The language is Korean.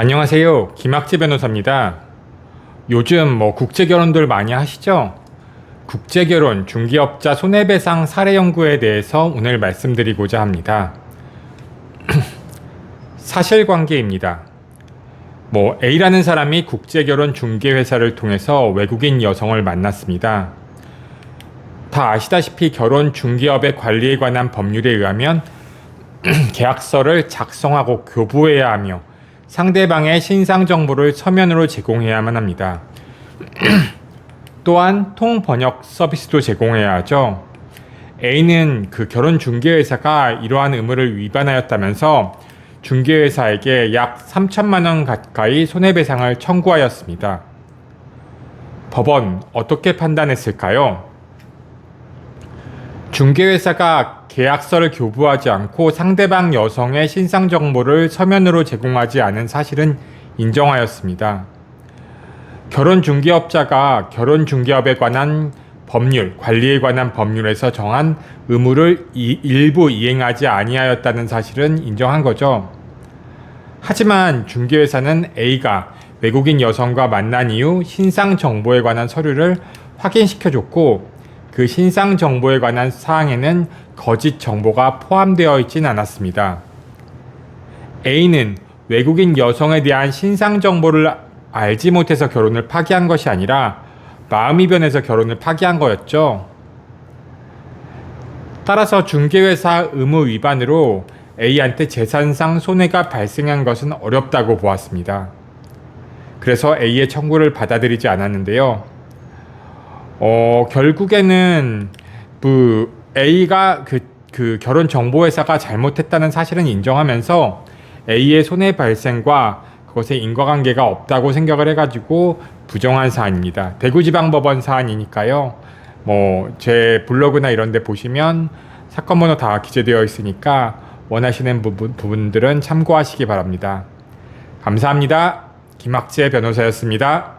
안녕하세요. 김학재 변호사입니다. 요즘 뭐 국제 결혼들 많이 하시죠? 국제 결혼 중개업자 손해배상 사례 연구에 대해서 오늘 말씀드리고자 합니다. 사실관계입니다. 뭐 A라는 사람이 국제 결혼 중개 회사를 통해서 외국인 여성을 만났습니다. 다 아시다시피 결혼 중개업의 관리에 관한 법률에 의하면 계약서를 작성하고 교부해야 하며 상대방의 신상 정보를 서면으로 제공해야만 합니다. 또한 통번역 서비스도 제공해야 하죠. A는 그 결혼 중개회사가 이러한 의무를 위반하였다면서 중개회사에게 약 3천만 원 가까이 손해배상을 청구하였습니다. 법원 어떻게 판단했을까요? 중개회사가 계약서를 교부하지 않고 상대방 여성의 신상 정보를 서면으로 제공하지 않은 사실은 인정하였습니다. 결혼 중개업자가 결혼 중개업에 관한 법률, 관리에 관한 법률에서 정한 의무를 이- 일부 이행하지 아니하였다는 사실은 인정한 거죠. 하지만 중개회사는 A가 외국인 여성과 만난 이후 신상 정보에 관한 서류를 확인시켜줬고 그 신상 정보에 관한 사항에는 거짓 정보가 포함되어 있진 않았습니다. A는 외국인 여성에 대한 신상 정보를 알지 못해서 결혼을 파기한 것이 아니라 마음이 변해서 결혼을 파기한 거였죠. 따라서 중개회사 의무 위반으로 A한테 재산상 손해가 발생한 것은 어렵다고 보았습니다. 그래서 A의 청구를 받아들이지 않았는데요. 어, 결국에는 그 A가 그, 그 결혼 정보 회사가 잘못했다는 사실은 인정하면서 A의 손해 발생과 그것에 인과관계가 없다고 생각을 해가지고 부정한 사안입니다. 대구지방법원 사안이니까요. 뭐 제 블로그나 이런데 보시면 사건 번호 다 기재되어 있으니까 원하시는 부분, 부분들은 참고하시기 바랍니다. 감사합니다. 김학재 변호사였습니다.